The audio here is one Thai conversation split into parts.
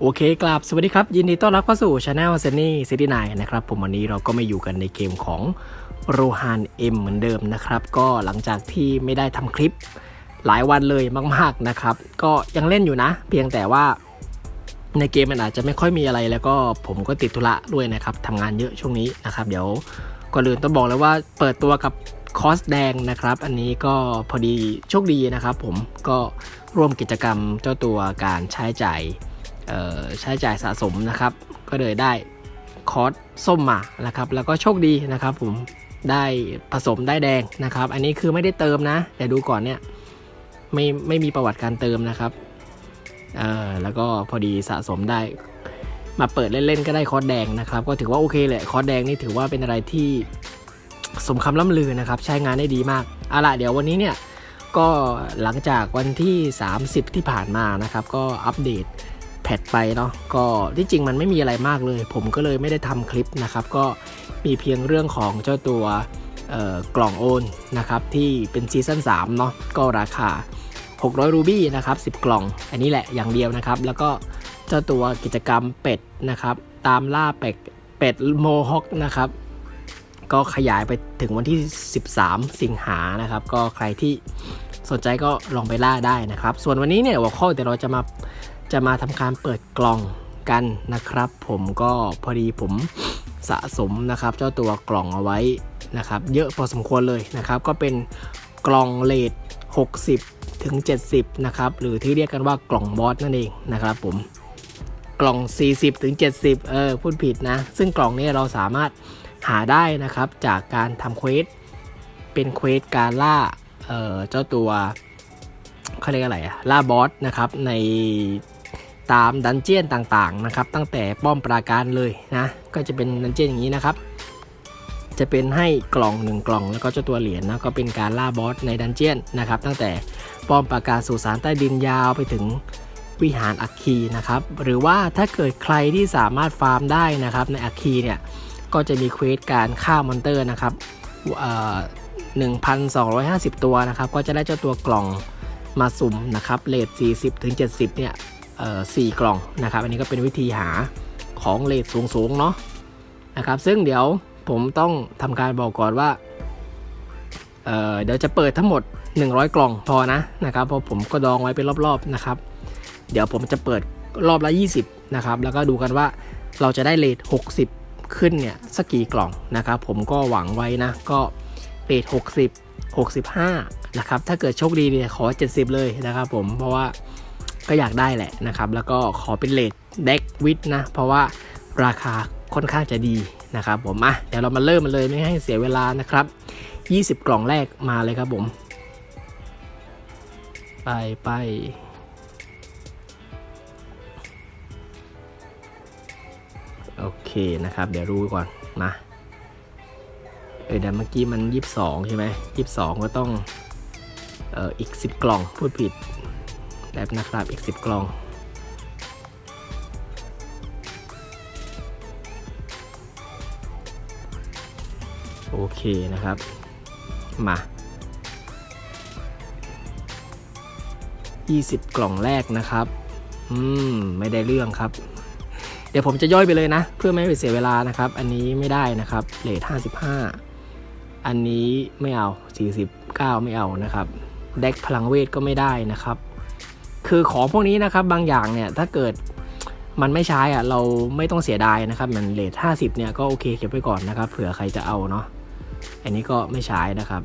โอเคกราบสวัสดีครับ ยินดีต้อนรับเข้าสู่ช anel เซนนี่ซิตี้ไนนะครับ ผมวันนี้เราก็มาอยู่กันในเกมของโรฮานเอ็มเหมือนเดิมนะครับ ก็หลังจากที่ไม่ได้ทำคลิปหลายวันเลยมาก ๆนะครับ ก็ยังเล่นอยู่นะ เพียงแต่ว่าในเกมมันอาจจะไม่ค่อยมีอะไรแล้วก็ผมก็ติดธุระด้วยนะครับทำงานเยอะช่วงนี้นะครับ เดี๋ยวก่อนอื่นต้องบอกเลยว่าเปิดตัวกับคอสแดงนะครับ อันนี้ก็พอดีโชคดีนะครับ ผมก็ร่วมกิจกรรมเจ้าตัวการใช้จ่าย ใช้จ่ายสะสมนะครับ ก็เลยได้คอร์สส้มมานะครับ แล้วก็โชคดีนะครับ ผมได้ผสมได้แดงนะครับ อันนี้คือไม่ได้เติมนะ แต่ดูก่อนเนี่ยไม่ไม่มีประวัติการเติมนะครับเออแล้วก็พอดีสะสมได้ มาเปิดเล่นๆก็ได้คอร์สแดงนะครับ ก็ถือว่าโอเคแหละคอร์สแดงนี่ถือว่าเป็นอะไรที่สมคำล่ำลือนะครับ ใช้งานได้ดีมากเอาล่ะเดี๋ยววันนี้เนี่ยก็หลังจากวันที่ 30 ที่ผ่านมานะครับ ก็อัปเดต แพทไปเนาะก็ที่จริงมันไม่มีอะไรมากเลย ผมก็เลยไม่ได้ทำคลิปนะครับ ก็มีเพียงเรื่องของเจ้าตัวกล่องโอนนะครับที่เป็นซีซั่น3เนาะก็ราคา 600 รูบี้นะครับ 10 กล่อง อันนี้แหละอย่างเดียวนะครับ แล้วก็เจ้าตัวกิจกรรมเป็ดนะครับ ตามล่าเป็ดเป็ดโมฮอคนะครับ ก็ขยายไปถึงวันที่ 13 สิงหานะครับ ก็ใครที่สนใจก็ลองไปล่าได้นะครับ ส่วนวันนี้เนี่ยหัวข้อเดี๋ยวเราจะมา จะมาทำการเปิดกล่องกันนะครับ ผมก็พอดีผมสะสมนะครับ เจ้าตัวกล่องเอาไว้นะครับ เยอะพอสมควรเลยนะครับ ก็เป็นกล่องเลท60 ถึง 70 นะครับ หรือที่เรียกกันว่ากล่องบอสนั่นเองนะครับผมกล่อง 40 ถึง 70 เออ พูดผิดนะ ซึ่งกล่องนี้เราสามารถหาได้นะครับจากการทำเควสเป็นเควสการล่าเออเจ้าตัวเขาเรียกอะไรอะล่าบอสนะครับใน ตามดันเจียนต่างๆนะครับ ตั้งแต่ป้อมปราการเลยนะ ก็จะเป็นดันเจียนอย่างนี้นะครับ จะเป็นให้กล่องหนึ่งกล่อง แล้วก็เจ้าตัวเหรียญนะก็เป็นการล่าบอสในดันเจียนนะครับ ตั้งแต่ป้อมปราการสู่สารใต้ดินยาวไปถึงวิหารอัคคีนะครับ หรือว่าถ้าเกิดใครที่สามารถฟาร์มได้นะครับ ในอัคคีเนี่ยก็จะมีเควสการฆ่ามอนเตอร์นะครับเอ่อ1,250 ตัวนะครับ ก็จะได้เจ้าตัวกล่องมาสุ่มนะครับเลท40ถึง70 เนี่ย เอ่อ4กล่องนะครับ อันนี้ก็เป็นวิธีหาของเลทสูงๆเนาะนะครับ ซึ่งเดี๋ยวผมต้องทำการบอกก่อนว่าเเดี๋ยวจะเปิดทั้งหมด 100 กล่องพอนะนะครับเพราะผมก็ดองไว้เป็นรอบๆนะครับ เดี๋ยวผมจะเปิดรอบละ 20นะครับแล้วก็ดูกันว่าเราจะได้เลท60 ขึ้นเนี่ยสักกี่กล่องนะครับผมก็หวังไว้นะก็เลท60 65นะครับถ้าเกิดโชคดีเนี่ยขอ 70 เลยนะครับผมเพราะว่า ก็อยากได้แหละนะครับ แล้วก็ขอเป็นเลทเด็กวิดนะ เพราะว่าราคาค่อนข้างจะดีนะครับผมอะเดี๋ยวเรามาเริ่มมันเลยไม่ให้เสียเวลานะครับ 20 กล่องแรกมาเลยครับผม ไปไปโอเคนะครับ เดี๋ยวรู้ก่อนมาเออเดี๋ยวเมื่อกี้มันยี่สิบสองใช่ไหมยี่สิบสองก็ต้องเอ่ออีกสิบกล่องพูดผิด แบบนะครับอีกสิบกล่อง โอเคนะครับ มา 20 กล่องแรกนะครับ อืม ไม่ได้เรื่องครับ เดี๋ยวผมจะย่อยไปเลยนะ เพื่อไม่ให้เสียเวลานะครับ อันนี้ไม่ได้นะครับเลท55อันนี้ไม่เอา 49 ไม่เอานะครับเด็กพลังเวทก็ไม่ได้นะครับ คือของพวกนี้นะครับบางอย่างเนี่ยถ้าเกิดมันไม่ใช้อะเราไม่ต้องเสียดายนะครับมันเลท50เนี่ยก็โอเคเก็บไว้ก่อนนะครับเผื่อใครจะเอาเนาะอันนี้ก็ไม่ใช้นะครับ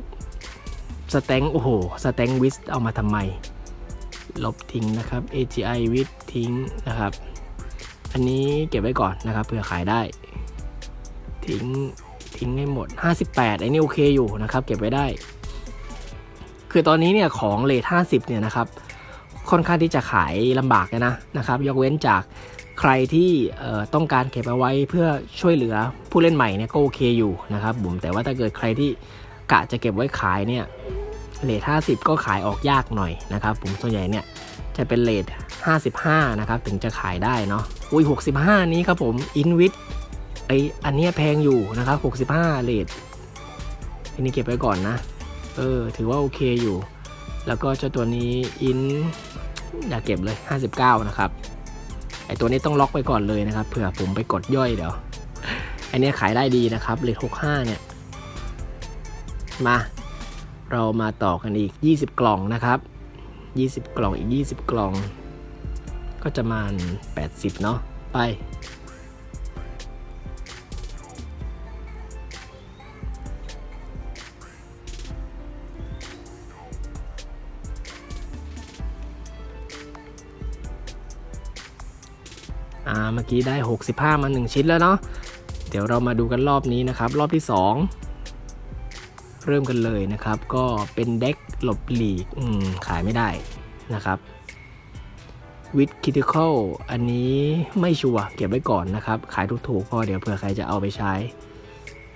สแต็งโอ้โหสแต็งวิสเอามาทำไม ลบทิ้งนะครับ AGI วิสทิ้งนะครับ อันนี้เก็บไว้ก่อนนะครับเผื่อขายได้ ทิ้งทิ้งให้หมด 58ไอ้นี่โอเคอยู่นะครับ เก็บไว้ได้ คือตอนนี้เนี่ยของเลท50เนี่ยนะครับ ค่อนข้างที่จะขายลำบากนะนะครับ ยกเว้นจากใครที่ต้องการเก็บเอาไว้เพื่อช่วยเหลือผู้เล่นใหม่เนี่ยก็โอเคอยู่นะครับผมแต่ว่าถ้าเกิดใครที่กะจะเก็บไว้ขายเนี่ยเลท50ก็ขายออกยากหน่อยนะครับผมส่วนใหญ่เนี่ยจะเป็นเลท55นะครับถึงจะขายได้เนาะอุ้ย65นี้ครับผมอินวิทไออันนี้แพงอยู่นะครับ65เลทอันนี้เก็บไว้ก่อนนะ เออ ถือว่าโอเคอยู่ แล้วก็เจ้าตัวนี้อินอย่าเก็บเลย 59 นะครับ ไอตัวนี้ต้องล็อกไปก่อนเลยนะครับ เผื่อผมไปกดย่อยเดี๋ยวอันนี้ขายได้ดีนะครับเลทหกห้าเนี่ย มา เรามาต่อกันอีก 20 กล่องนะครับ 20 กล่องอีก 20 กล่อง ก็จะมาณ80 เนาะไป เมื่อกี้ได้ 65 มา 1 ชิ้นแล้วเนาะเดี๋ยวเรามาดูกันรอบนี้นะครับ รอบที่ 2 เริ่มกันเลยนะครับ ก็เป็นเด็กหลบหลีกขายไม่ได้นะครับวิดคิติคอลอันนี้ไม่ชัวร์เก็บไว้ก่อนนะครับ ขายถูกๆพอเดี๋ยวเผื่อใครจะเอาไปใช้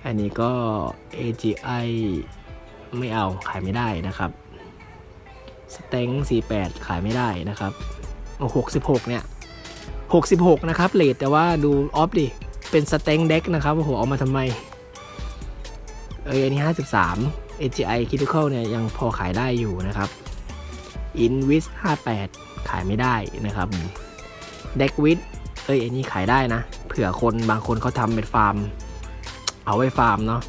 อันนี้ก็ AGI ไม่เอาขายไม่ได้นะครับสเต็ง48 ขายไม่ได้นะครับ 66 เนี่ย 66 นะครับเลทแต่ว่าดูออฟดิ เป็นสเต็งเด็กนะครับ โอ้โห เอามาทำไม เอออันนี้ 53 AGI Critical เนี่ย ยังพอขายได้อยู่นะครับ Invis 58 ขายไม่ได้นะครับ d e c k w i t เอ้ยอันนี้ขายได้นะ เผื่อคนบางคนเขาทำเป็นฟาร์ม เอาไว้ฟาร์มเนาะ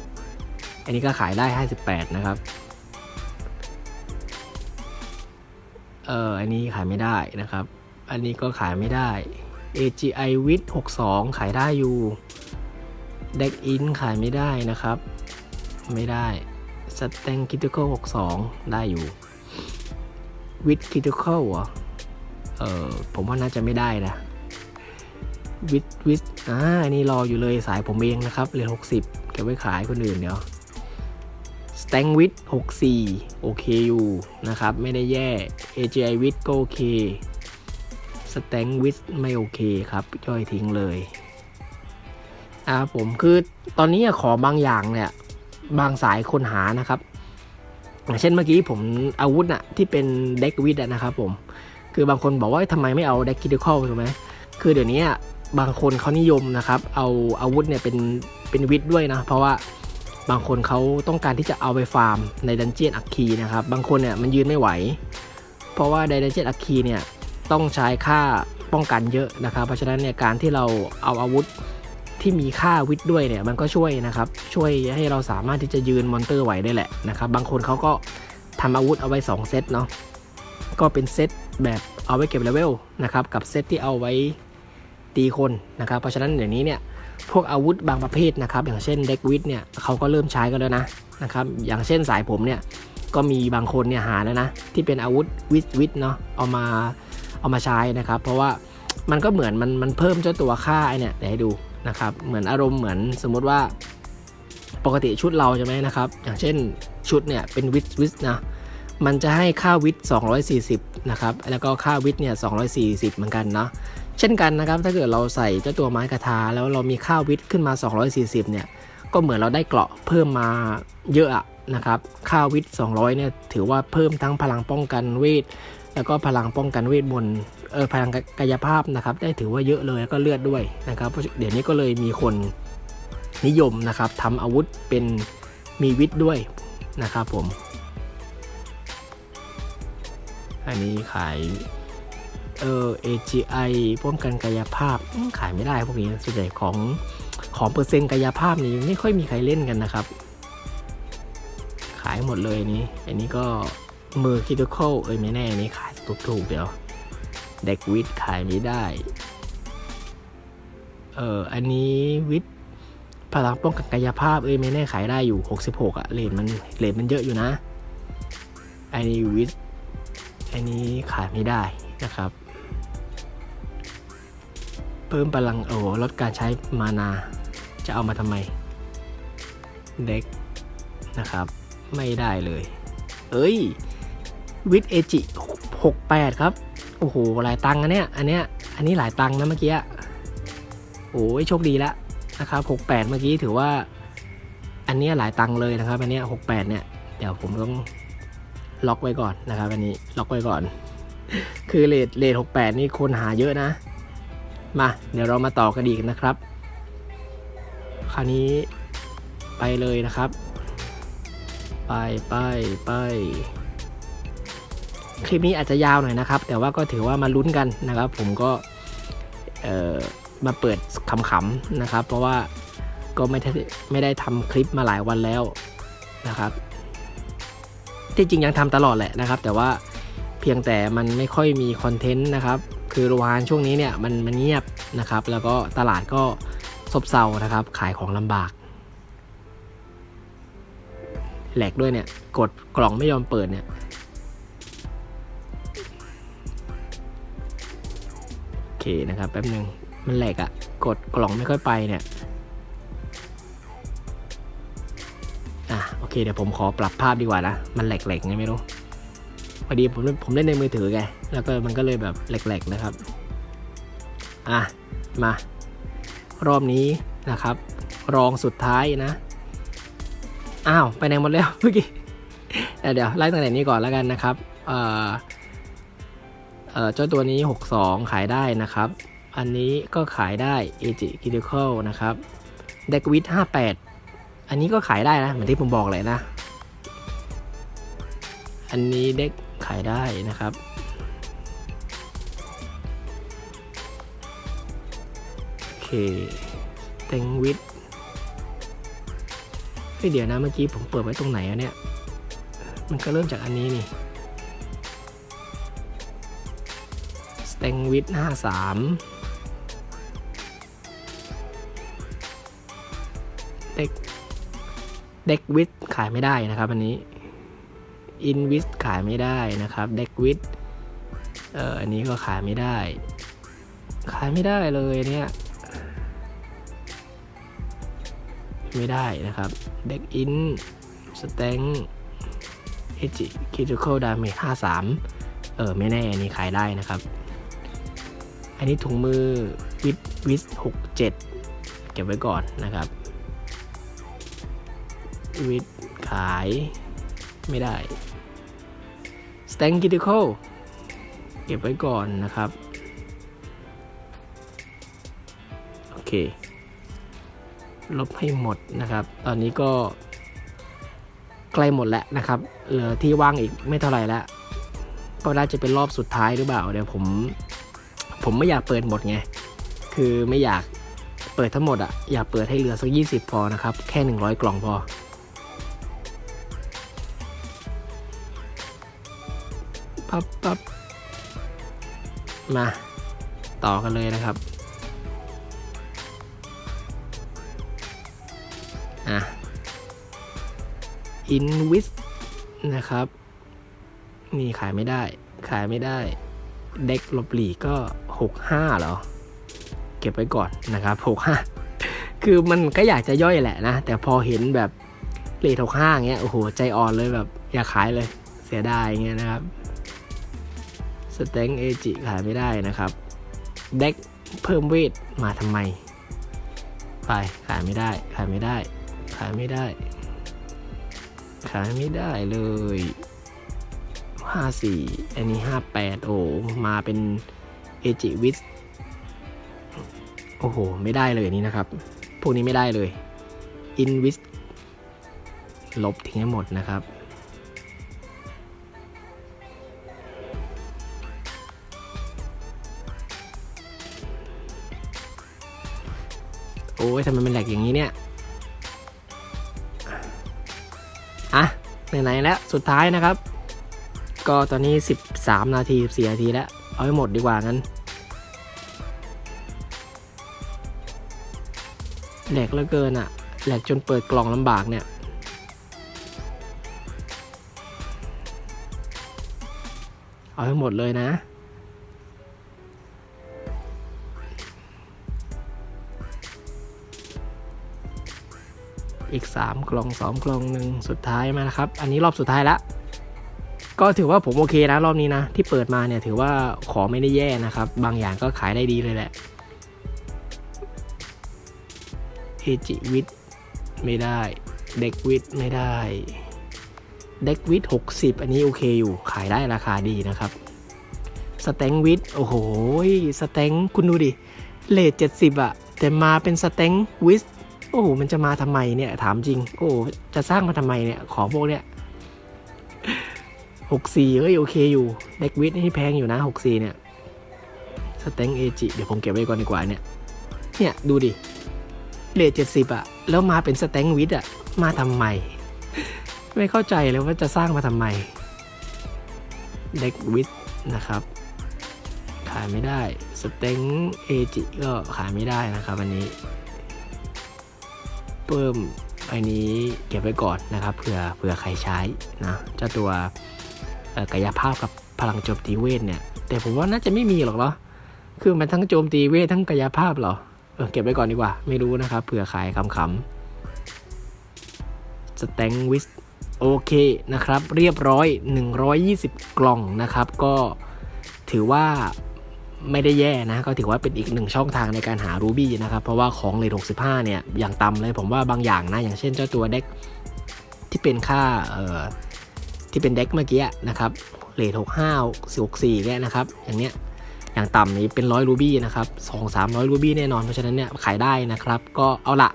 อันนี้ก็ขายได้ 58 นะครับเอออันนี้ขายไม่ได้นะครับ อันนี้ก็ขายไม่ได้ AGI Wit 62 ขายได้อยู่ Deck In ขายไม่ได้นะครับ ไม่ได้ s t a n Critical 62 ได้อยู่ Wit Critical เหรอเออผมว่าน่าจะไม่ได้นะ Wit Wit อ่าอันนี้รออยู่เลยสายผมเองนะครับเหลือ60 เก็บไว้ขายคนอื่นเดี๋ยว s t a n w i t 64 โอเคอยู่นะครับ ไม่ได้แย่ AGI Wit ก็โอเค สแตงวิสไม่โอเคครับย่อยทิ้งเลยอ่าผมคือตอนนี้ขอบางอย่างเนี่ยบางสายคนหานะครับเช่นเมื่อกี้ผมอาวุธอะที่เป็นเด็กวิดนะครับผม คือบางคนบอกว่าทำไมไม่เอาเด็กคิดคอลถูกไหมคือเดี๋ยวนี้บางคนเขานิยมนะครับ เอาอาวุธเนี่ยเป็นเป็นวิดด้วยนะ เพราะว่าบางคนเขาต้องการที่จะเอาไปฟาร์มในดันเจียนอัคคีนะครับ บางคนเนี่ยมันยืนไม่ไหว เพราะว่าในดันเจียนอัคคีเนี่ย ต้องใช้ค่าป้องกันเยอะนะครับ เพราะฉะนั้นเนี่ยการที่เราเอาอาวุธที่มีค่าวิทย์ด้วยเนี่ยมันก็ช่วยนะครับ ช่วยให้เราสามารถที่จะยืนมอนเตอร์ไหวได้แหละนะครับ บางคนเขาก็ทำอาวุธเอาไว้ 2 เซตเนาะก็เป็นเซตแบบเอาไว้เก็บเลเวลนะครับกับเซตที่เอาไว้ตีคนนะครับ เพราะฉะนั้นเดี๋ยวนี้เนี่ยพวกอาวุธบางประเภทนะครับ อย่างเช่นเด็กวิทเนี่ยเขาก็เริ่มใช้กันแล้วนะนะครับ อย่างเช่นสายผมเนี่ยก็มีบางคนเนี่ยหาแล้วนะที่เป็นอาวุธวิทวิทเนาะเอามา เอามาใช้นะครับ เพราะว่ามันก็เหมือนมันมันเพิ่มเจ้าตัวค่าไอเนี่ยเดี๋ยวให้ดูนะครับ เหมือนอารมณ์เหมือนสมมุติว่าปกติชุดเราใช่ไหมนะครับ อย่างเช่นชุดเนี่ยเป็นวิทวิทนะมันจะให้ค่าวิท240 นะครับ แล้วก็ค่าวิทเนี่ย240 เหมือนกันเนาะเช่นกันนะครับ ถ้าเกิดเราใส่เจ้าตัวไม้กระทา แล้วเรามีค่าวิทขึ้นมา 240 เนี่ย ก็เหมือนเราได้เกราะเพิ่มมาเยอะอะนะครับ ค่าวิท200 เนี่ย ถือว่าเพิ่มทั้งพลังป้องกันเวท แล้วก็พลังป้องกันเวทมนต์เออพลังกายภาพนะครับ ได้ถือว่าเยอะเลยแล้วก็เลือดด้วยนะครับ เดี๋ยวนี้ก็เลยมีคนนิยมนะครับทำอาวุธเป็นมีวิทย์ด้วยนะครับผม อันนี้ขายเออ AGI ป้องกันกายภาพขายไม่ได้พวกนี้ส่วนใหญ่ของของเปอร์เซ็นต์กายภาพนี่ไม่ค่อยมีใครเล่นกันนะครับ ขายหมดเลยนี้อันนี้ก็ มือคิดโคลเอ้ยไม่แน่นนี้ขายถูกๆเดี๋ยว เด็กวิทขายไม่ได้ เอออันนี้วิทพลังป้องกันกายภาพเอ้ยไม่แน่ขายได้อยู่ 66อะเลทมันเลทมันเยอะอยู่นะ อันนี้วิทอันนี้ขายไม่ได้นะครับ เพิ่มพลังโอ้ลดการใช้มานา จะเอามาทำไม เด็กนะครับ ไม่ได้เลย เอ้ย วิทเอจิหกแปดครับ โอ้โห หลายตังค์อันเนี้ยอันเนี้ย อันนี้หลายตังค์นะเมื่อกี้โอ้ยโชคดีแล้วนะครับหกแปดเมื่อกี้ถือว่า อันเนี้ยหลายตังค์เลยนะครับ อันเนี้ยหกแปดเนี่ย เดี๋ยวผมต้องล็อกไว้ก่อนนะครับ อันนี้ล็อกไว้ก่อน คือเลทเลทหกแปดนี่คนหาเยอะนะ มา เดี๋ยวเรามาต่อกันอีกนะครับ คราวนี้ไปเลยนะครับ ไปไปไป คลิปนี้อาจจะยาวหน่อยนะครับ แต่ว่าก็ถือว่ามาลุ้นกันนะครับ ผมก็มาเปิดขำๆนะครับ เพราะว่าก็ไม่ได้ไม่ได้ทำคลิปมาหลายวันแล้วนะครับที่จริงยังทำตลอดแหละนะครับ แต่ว่าเพียงแต่มันไม่ค่อยมีคอนเทนต์นะครับ คือโรฮานช่วงนี้เนี่ยมันมันเงียบนะครับ แล้วก็ตลาดก็ซบเซานะครับ ขายของลำบากแหลกด้วยเนี่ย กดกล่องไม่ยอมเปิดเนี่ย นะครับแป๊บนึงมันแหลกอะ่ะ กดกล่องไม่ค่อยไปเนี่ย อะโอเคเดี๋ยวผมขอปรับภาพดีกว่านะ มันแหลกๆไงไม่รู้พอดีผมผมเล่นในมือถือไง แล้วก็มันก็เลยแบบแหลกๆนะครับ อะมารอบนี้นะครับ รองสุดท้ายนะ อ้าว ไปไหนหมดแล้วเมื่อกี้เดี๋ยวเดี๋ยวไล่ตั้งแต่นี้ก่อนแล้วกันนะครับ เอ่อ เจ้าตัวนี้ 62 ขายได้นะครับ อันนี้ก็ขายได้ a g Critical นะครับ d e c w i t 58 อันนี้ก็ขายได้นะเหมือนที่ผมบอกเลยนะ อันนี้เด็กขายได้นะครับโอเคเต็งวิทเฮ้ยเดี๋ยวนะเมื่อกี้ผมเปิดไว้ตรงไหนอะเนี่ย มันก็เริ่มจากอันนี้นี่ เต็งวิทห้าสามเด็กเด็กวิทขายไม่ได้นะครับอันนี้อินวิสขายไม่ได้นะครับเด็กวิทเอ่ออันนี้ก็ขายไม่ได้ ขายไม่ได้เลยเนี่ยไม่ได้นะครับเด็กอินสเต็งเอจิคิทูเคิลดาเมจ53เออไม่แน่อันนี้ขายได้นะครับ อันนี้ถุงมือวิทวิส67เก็บไว้ก่อนนะครับ วิทขายไม่ได้สเต็งคิทูเคิลเก็บไว้ก่อนนะครับ โอเค ลบให้หมดนะครับ ตอนนี้ก็ใกล้หมดแล้วนะครับ เหลือที่ว่างอีกไม่เท่าไหร่แล้วก็น่าจะเป็นรอบสุดท้ายหรือเปล่า เดี๋ยวผม ผมไม่อยากเปิดหมดไง คือไม่อยากเปิดทั้งหมดอะอยากเปิดให้เหลือสัก 20 พอนะครับ แค่ 100 กล่องพอ ปั๊บปั๊บมา ต่อกันเลยนะครับ อะ อินวิสนะครับ นี่ขายไม่ได้ ขายไม่ได้ เด็กลบหลีก็ 65เหรอ เก็บไว้ก่อนนะครับ 65 คือมันก็อยากจะย่อยแหละนะ แต่พอเห็นแบบเลท65เงี้ย โอ้โห ใจอ่อนเลยแบบ อยากขายเลย เสียดายเงี้ยนะครับ สเต็งเอจิขายไม่ได้นะครับ เด็กเพิ่มเวทมาทำไม ไปขายไม่ได้ ขายไม่ได้ ขายไม่ได้ ขายไม่ได้เลย ห้าสี่อันนี้ห้าแปดโอ้ มาเป็นเอจิวิสโอ้โห ไม่ได้เลยนี่นะครับ พวกนี้ไม่ได้เลยอินวิสลบทิ้งให้หมดนะครับ โอ้ยทำไมมันแหลกอย่างนี้เนี่ยอะไหนๆแล้ว สุดท้ายนะครับ ก็ตอนนี้ 13 นาที14นาทีแล้ว เอาให้หมดดีกว่างั้นแหลกเหลือเกินอะ่ะแหลกจนเปิดกล่องลำบากเนี่ย เอาให้หมดเลยนะ อีก 3 กล่อง 2 กล่องหนึ่งสุดท้ายมานะครับ อันนี้รอบสุดท้ายแล้ว ก็ถือว่าผมโอเคนะรอบนี้นะ ที่เปิดมาเนี่ยถือว่าขอไม่ได้แย่นะครับ บางอย่างก็ขายได้ดีเลยแหละเอจิวิทไม่ได้ เด็กวิทไม่ได้ เด็กวิท60อันนี้โอเคอยู่ขายได้ราคาดีนะครับสเต็งวิทโอ้โหสเต็งคุณดูดิเลท70อะแต่มาเป็นสเต็งวิทโอ้โหมันจะมาทำไมเนี่ยถามจริง โอ้โหจะสร้างมาทำไมเนี่ยของพวกเนี้ย หกสี่เอ้ยโอเคอยู่เด็กวิทนี่แพงอยู่นะหกสี่เนี่ยสเต็งเอจิเดี๋ยวผมเก็บไว้ก่อนดีกว่าเนี่ย เนี่ยดูดิเลทเจ็ดสิบอะแล้วมาเป็นสเต็งวิทอะมาทำไม ไม่เข้าใจเลยว่าจะสร้างมาทำไมเด็กวิทนะครับ ขายไม่ได้สเต็งเอจิก็ขายไม่ได้นะครับอันนี้ เพิ่มอันนี้เก็บไว้ก่อนนะครับเผื่อเผื่อใครใช้นะเจ้าตัว กายภาพกับพลังโจมตีเวทเนี่ย แต่ผมว่าน่าจะไม่มีหรอกเนาะคือมันทั้งโจมตีเวททั้งกายภาพเหรอเออเก็บไว้ก่อนดีกว่า ไม่รู้นะครับเผื่อขายคำๆสแตงวิสโอเคนะครับ เรียบร้อย 120 กล่องนะครับ ก็ถือว่าไม่ได้แย่นะ ก็ถือว่าเป็นอีกหนึ่งช่องทางในการหารูบี้นะครับ เพราะว่าของเลท65 เนี่ย อย่างต่ำเลยผมว่าบางอย่างนะ อย่างเช่นเจ้าตัวเด็กที่เป็นค่าเอ่อ ที่เป็นเด็กเมื่อกี้นะครับเลท65 64เนี่ยนะครับ อย่างเนี้ยอย่างต่ำนี้เป็นร้อยรูบี้นะครับ2 3 0 0รูบี้แน่นอนเพราะฉะนั้นเนี่ยขายได้นะครับ ก็เอาละ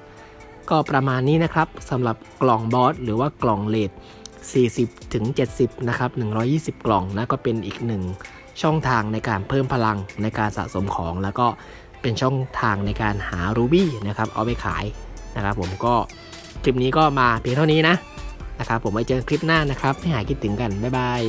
ก็ประมาณนี้นะครับสำหรับกล่องบอสหรือว่ากล่องเลท40ถึง70นะครับ120 กล่องนะก็เป็นอีกหนึ่งช่องทางในการเพิ่มพลังในการสะสมของ แล้วก็เป็นช่องทางในการหารูบี้นะครับเอาไปขายนะครับผมก็คลิปนี้ก็มาเพียงเท่านี้นะ นะครับผมไว้เจอคลิปหน้านะครับให้หายคิดถึงกันบ๊ายบาย